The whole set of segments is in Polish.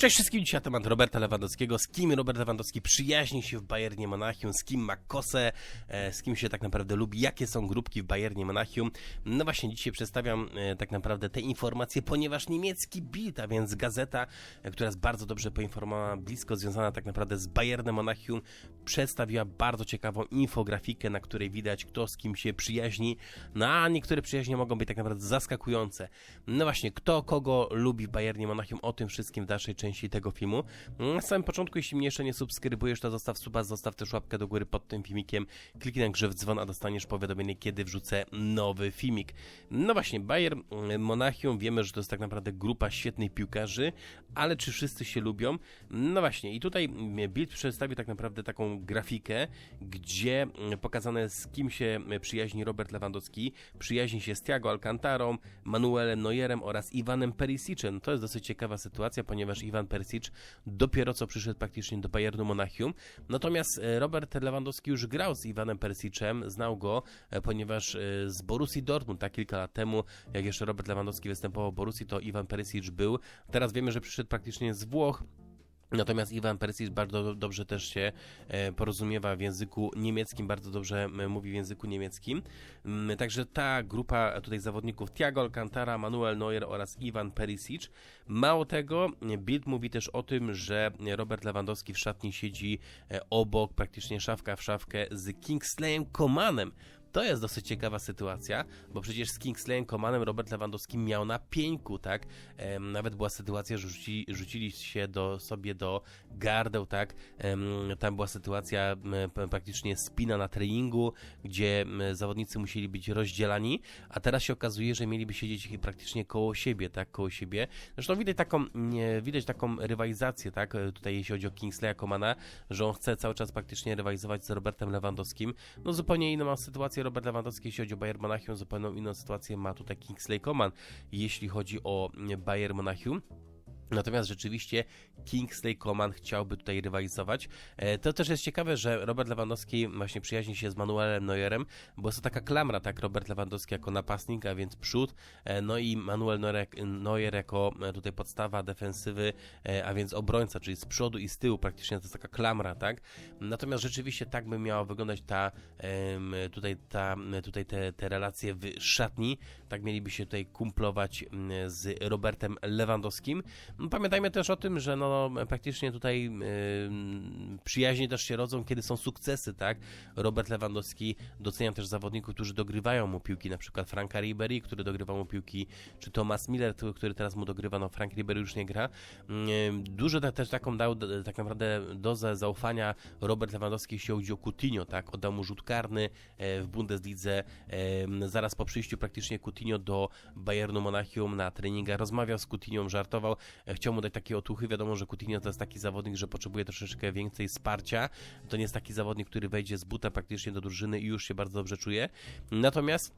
Cześć wszystkim, dzisiaj temat Roberta Lewandowskiego. Z kim Robert Lewandowski przyjaźni się w Bayernie Monachium, z kim ma kosę, e, z kim się tak naprawdę lubi, jakie są grupki w Bayernie Monachium. No właśnie, dzisiaj przedstawiam e, tak naprawdę te informacje, ponieważ niemiecki Bild, a więc gazeta, e, która jest bardzo dobrze poinformowana, blisko związana tak naprawdę z Bayernem Monachium, przedstawiła bardzo ciekawą infografikę, na której widać kto z kim się przyjaźni. No a niektóre przyjaźnie mogą być tak naprawdę zaskakujące. No właśnie, kto kogo lubi w Bayernie Monachium, o tym wszystkim w dalszej części tego filmu. Na samym początku, jeśli mnie jeszcze nie subskrybujesz, to zostaw suba, zostaw też łapkę do góry pod tym filmikiem, kliknij na grze w dzwon, a dostaniesz powiadomienie, kiedy wrzucę nowy filmik. No właśnie, Bayern Monachium, wiemy, że to jest tak naprawdę grupa świetnych piłkarzy, ale czy wszyscy się lubią? No właśnie, i tutaj Bild przedstawił tak naprawdę taką grafikę, gdzie pokazane z kim się przyjaźni Robert Lewandowski, przyjaźni się z Thiago Alcantarą, Manuelem Neuerem oraz Iwanem Perisicem. To jest dosyć ciekawa sytuacja, ponieważ Iwan Perisic dopiero co przyszedł praktycznie do Bayernu Monachium. Natomiast e, Robert Lewandowski już grał z Iwanem Perisicem, znał go, e, ponieważ e, z Borussii Dortmund, tak kilka lat temu, jak jeszcze Robert Lewandowski występował w Borussii, to Iwan Perisic był. Teraz wiemy, że przyszedł praktycznie z Włoch, Natomiast Iwan Perisic bardzo dobrze też się e, porozumiewa w języku niemieckim, bardzo dobrze mówi w języku niemieckim. Także ta grupa tutaj zawodników Thiago Alcantara, Manuel Neuer oraz Iwan Perisic. Mało tego, Bild mówi też o tym, że Robert Lewandowski w szatni siedzi e, obok, praktycznie szafka w szafkę z Kingsleyem Komanem. To jest dosyć ciekawa sytuacja, bo przecież z Kingsleyem Comanem Robert Lewandowski miał na pieńku, tak? Ehm, nawet była sytuacja, że rzuci, rzucili się do, sobie do gardeł, tak? Ehm, tam była sytuacja praktycznie spina na treningu, gdzie zawodnicy musieli być rozdzielani, a teraz się okazuje, że mieliby siedzieć praktycznie koło siebie, tak? Koło siebie. Zresztą widać taką, widać taką rywalizację, tak? Tutaj jeśli chodzi o Kingsleya Comana, że on chce cały czas praktycznie rywalizować z Robertem Lewandowskim. No zupełnie inną sytuację sytuację Robert Lewandowski, jeśli chodzi o Bayern Monachium, zupełnie inną sytuację ma tutaj Kingsley Coman, jeśli chodzi o Bayern Monachium. Natomiast rzeczywiście Kingsley Coman chciałby tutaj rywalizować. E, to też jest ciekawe, że Robert Lewandowski właśnie przyjaźni się z Manuelem Neuerem, bo jest to taka klamra, tak, Robert Lewandowski jako napastnik, a więc przód, e, no i Manuel Neuer jako e, tutaj podstawa defensywy, a więc obrońca, czyli z przodu i z tyłu praktycznie to jest taka klamra, tak. Natomiast rzeczywiście tak by miała wyglądać ta tutaj, ta, tutaj te, te relacje w szatni, tak mieliby się tutaj kumplować z Robertem Lewandowskim. Pamiętajmy też o tym, że no, praktycznie tutaj yy, przyjaźnie też się rodzą, kiedy są sukcesy, tak? Robert Lewandowski docenia też zawodników, którzy dogrywają mu piłki, na przykład Franka Ribery, który dogrywa mu piłki, czy Thomas Miller, który teraz mu dogrywa, no Frank Ribery już nie gra. Yy, dużo też taką dał tak naprawdę dozę zaufania Robert Lewandowski, jeśli chodzi o Coutinho, tak? Oddał mu rzut karny e, w Bundeslidze, zaraz po przyjściu praktycznie Coutinho do Bayernu Monachium na treningach, rozmawiał z Coutinho, żartował, chciał mu dać takie otuchy. Wiadomo, że Coutinho to jest taki zawodnik, że potrzebuje troszeczkę więcej wsparcia. To nie jest taki zawodnik, który wejdzie z buta praktycznie do drużyny i już się bardzo dobrze czuje. Natomiast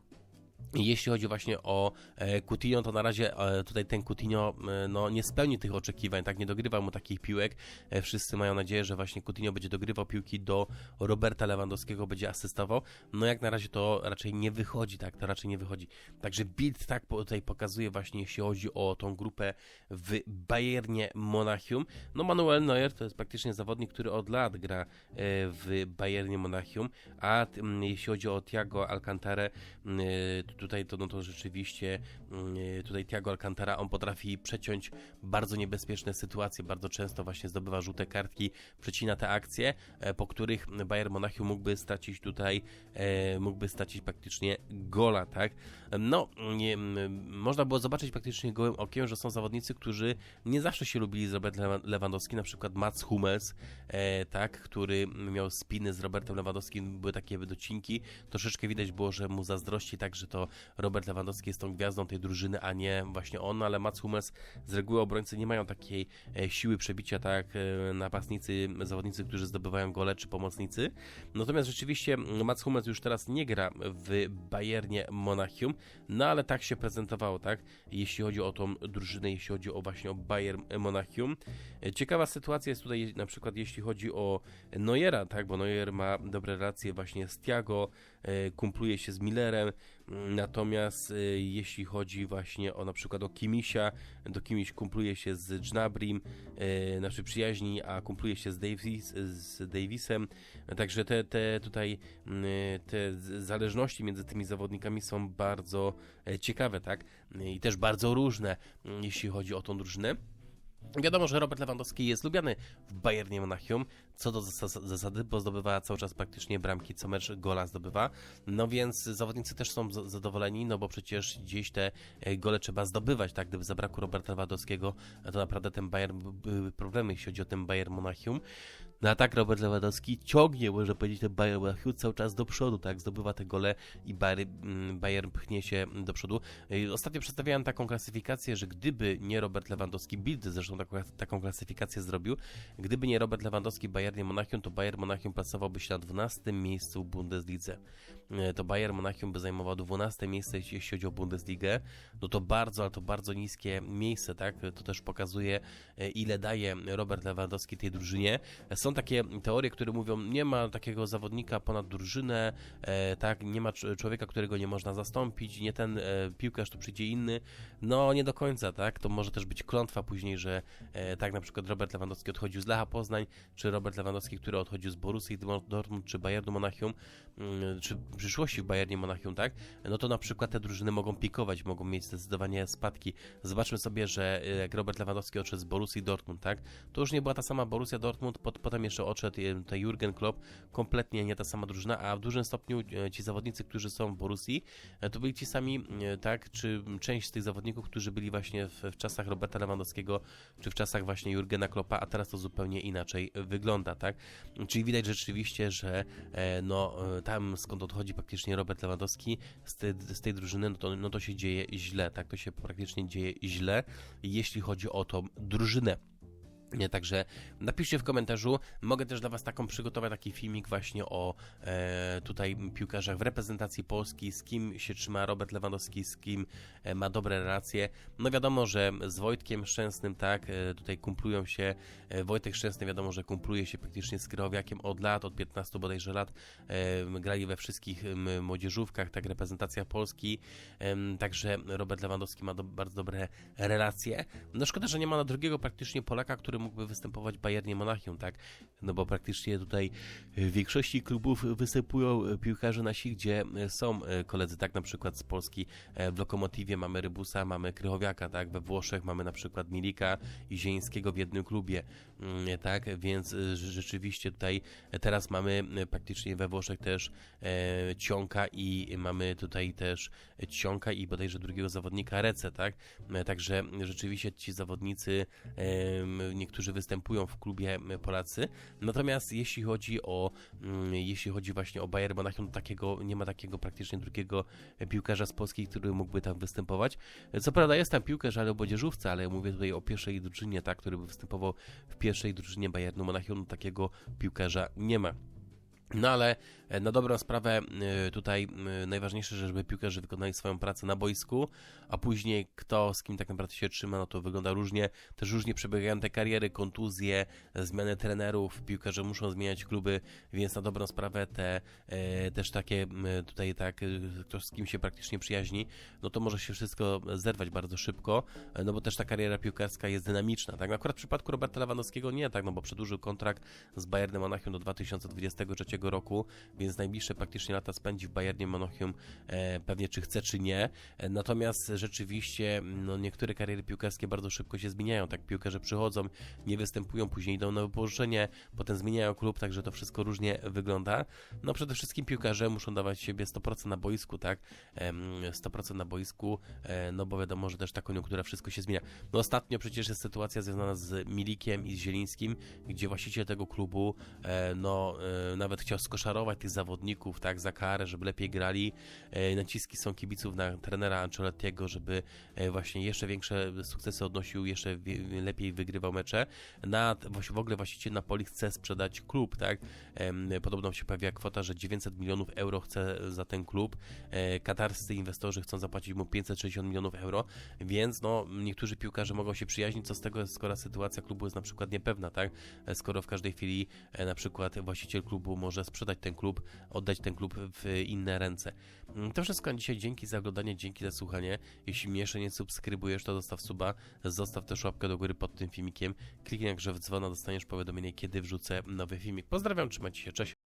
jeśli chodzi właśnie o e, Coutinho, to na razie e, tutaj ten Coutinho e, no, nie spełni tych oczekiwań, tak nie dogrywa mu takich piłek. Wszyscy mają nadzieję, że właśnie Coutinho będzie dogrywał piłki do Roberta Lewandowskiego, będzie asystował. No jak na razie to raczej nie wychodzi, tak, to raczej nie wychodzi. Także Bild tak tutaj pokazuje właśnie, jeśli chodzi o tą grupę w Bayernie Monachium. No Manuel Neuer to jest praktycznie zawodnik, który od lat gra w Bayernie Monachium, a jeśli chodzi o Thiago Alcantarę, tutaj to, no to rzeczywiście mm, tutaj Thiago Alcantara, on potrafi przeciąć bardzo niebezpieczne sytuacje, bardzo często właśnie zdobywa żółte kartki, przecina te akcje, e, po których Bayern Monachium mógłby stracić tutaj, e, mógłby stracić praktycznie gola, tak? No, nie, można było zobaczyć praktycznie gołym okiem, że są zawodnicy, którzy nie zawsze się lubili z Robertem Lewandowskim, na przykład Mats Hummels, e, tak, który miał spiny z Robertem Lewandowskim, były takie docinki, troszeczkę widać było, że mu zazdrości tak, że Robert Lewandowski jest tą gwiazdą tej drużyny, a nie właśnie on, ale Mats Hummels z reguły obrońcy nie mają takiej e, siły przebicia, tak jak e, napastnicy, zawodnicy, którzy zdobywają gole czy pomocnicy. Natomiast rzeczywiście Mats Hummels już teraz nie gra w Bayernie Monachium, no ale tak się prezentowało, tak? Jeśli chodzi o tą drużynę, jeśli chodzi o właśnie o Bayern Monachium. E, ciekawa sytuacja jest tutaj na przykład jeśli chodzi o Neuera, tak? Bo Neuer ma dobre relacje właśnie z Thiago, kumpluje się z Millerem, Natomiast y, jeśli chodzi właśnie o na przykład o Kimisia, to Kimiś kumpluje się z Dżnabrim, y, znaczy przyjaźni, a kumpluje się z, Davis, z Davisem. Także te, te tutaj y, te zależności między tymi zawodnikami są bardzo e, ciekawe, tak? I też bardzo różne, mm, jeśli chodzi o tą drużynę. Wiadomo, że Robert Lewandowski jest lubiany w Bayernie Monachium, co do zas- zasady, bo zdobywa cały czas praktycznie bramki, co mecz gola zdobywa. No więc zawodnicy też są zadowoleni, no bo przecież gdzieś te e, gole trzeba zdobywać, tak? Gdyby zabrakło Roberta Lewandowskiego, to naprawdę ten Bayern by- były problemy, jeśli chodzi o ten Bayern Monachium. No a tak Robert Lewandowski ciągnie, można powiedzieć, ten Bayern Monachium cały czas do przodu, tak? Zdobywa te gole i Bayern, mm, Bayern pchnie się do przodu. Y, Ostatnio przedstawiałem taką klasyfikację, że gdyby nie Robert Lewandowski, Bild zresztą taką, taką klasyfikację zrobił, gdyby nie Robert Lewandowski Bayernie Monachium, to Bayern Monachium placowałby się na 12 miejscu w Bundeslidze. Y, To Bayern Monachium by zajmował 12 miejsce, jeśli chodzi o Bundesligę. No to bardzo, ale to bardzo niskie miejsce, tak? To też pokazuje, y, ile daje Robert Lewandowski tej drużynie. Są takie teorie, które mówią, nie ma takiego zawodnika ponad drużynę, e, tak, nie ma cz- człowieka, którego nie można zastąpić, nie ten e, piłkarz, to przyjdzie inny. No, nie do końca, tak, to może też być klątwa później, że e, tak na przykład Robert Lewandowski odchodził z Lecha Poznań, czy Robert Lewandowski, który odchodził z Borussii Dortmund, czy Bayernu Monachium, mm, czy w przyszłości w Bayernie Monachium, tak, no to na przykład te drużyny mogą pikować, mogą mieć zdecydowanie spadki. Zobaczmy sobie, że jak Robert Lewandowski odszedł z Borussii Dortmund, tak, to już nie była ta sama Borussia Dortmund, pot, potem jeszcze odszedł tutaj Jurgen Klopp, kompletnie nie ta sama drużyna, a w dużym stopniu e, ci zawodnicy, którzy są w Borussii, e, to byli ci sami, e, tak, czy część z tych zawodników, którzy byli właśnie w, w czasach Roberta Lewandowskiego, czy w czasach właśnie Jurgena Kloppa, a teraz to zupełnie inaczej wygląda, tak? Czyli widać rzeczywiście, że no, tam skąd odchodzi praktycznie Robert Lewandowski z, z tej drużyny, no to, no to się dzieje źle, tak? To się praktycznie dzieje źle, jeśli chodzi o tą drużynę. Także napiszcie w komentarzu. Mogę też dla Was taką przygotować taki filmik właśnie o e, tutaj piłkarzach w reprezentacji Polski, z kim się trzyma Robert Lewandowski, z kim e, ma dobre relacje. No wiadomo, że z Wojtkiem Szczęsnym, tak, e, tutaj kumplują się. E, Wojtek Szczęsny wiadomo, że kumpluje się praktycznie z Krychowiakiem od lat, od 15 bodajże lat. E, grali we wszystkich młodzieżówkach, tak, reprezentacja Polski. Także Robert Lewandowski ma do, bardzo dobre relacje. No szkoda, że nie ma na drugiego praktycznie Polaka, który mógłby występować Bayernie Monachium, tak? No bo praktycznie tutaj w większości klubów występują piłkarze nasi, gdzie są e, koledzy, tak? Na przykład z Polski e, w Lokomotywie mamy Rybusa, mamy Krychowiaka, tak? We Włoszech mamy na przykład Milika i Zieńskiego w jednym klubie, mm, tak? Więc e, rze- rzeczywiście tutaj e, teraz mamy e, praktycznie we Włoszech też e, Cionka i mamy tutaj też Cionka i bodajże drugiego zawodnika Rece, tak? E, Także rzeczywiście ci zawodnicy, em, niektórzy występują w klubie Polacy. Natomiast jeśli chodzi o mm, jeśli chodzi właśnie o Bayern Monachium, takiego nie ma takiego praktycznie drugiego piłkarza z Polski, który mógłby tam występować. Co prawda jest tam piłkarz, ale o młodzieżówce, ale mówię tutaj o pierwszej drużynie, tak, który by występował w pierwszej drużynie Bayernu Monachium, takiego piłkarza nie ma. No ale e, na dobrą sprawę e, tutaj najważniejsze, żeby piłkarze wykonali swoją pracę na boisku, a później kto z kim tak naprawdę się trzyma, no to wygląda różnie. Też różnie przebiegają te kariery, kontuzje, zmiany trenerów, piłkarze muszą zmieniać kluby, więc na dobrą sprawę te e, też takie tutaj tak, ktoś z kim się praktycznie przyjaźni, no to może się wszystko zerwać bardzo szybko, no bo też ta kariera piłkarska jest dynamiczna, tak? Akurat w przypadku Roberta Lewandowskiego nie, tak, no bo przedłużył kontrakt z Bayernem Monachium do 2023 roku, więc najbliższe praktycznie lata spędzi w Bayernie Monachium e, pewnie czy chce, czy nie. E, natomiast rzeczywiście no, niektóre kariery piłkarskie bardzo szybko się zmieniają, tak piłkarze przychodzą, nie występują, później idą na wypożyczenie, potem zmieniają klub, także to wszystko różnie wygląda. No przede wszystkim piłkarze muszą dawać siebie 100% na boisku, tak? Em, 100% na boisku, e, no bo wiadomo, że też ta koniunktura wszystko się zmienia. No ostatnio przecież jest sytuacja związana z Milikiem i z Zielińskim, gdzie właściciel tego klubu e, no e, nawet chciał skoszarować tych zawodników, tak, za karę, żeby lepiej grali. E, naciski są kibiców na trenera Ancelottiego, żeby e, właśnie jeszcze większe sukcesy odnosił, jeszcze lepiej wygrywał mecze. Na, w ogóle właściciel Napoli chce sprzedać klub, tak? Podobno się pojawia kwota, że 900 milionów euro chce za ten klub. E, Katarscy inwestorzy chcą zapłacić mu 560 milionów euro, więc no, niektórzy piłkarze mogą się przyjaźnić, co z tego, skoro sytuacja klubu jest na przykład niepewna, tak? Skoro w każdej chwili na przykład właściciel klubu może może sprzedać ten klub, oddać ten klub w inne ręce. Mm, To wszystko na dzisiaj. Dzięki za oglądanie, dzięki za słuchanie. Jeśli mnie jeszcze nie subskrybujesz, to zostaw suba, zostaw też łapkę do góry pod tym filmikiem. Kliknij także w dzwona, dostaniesz powiadomienie, kiedy wrzucę nowy filmik. Pozdrawiam, trzymajcie się, cześć.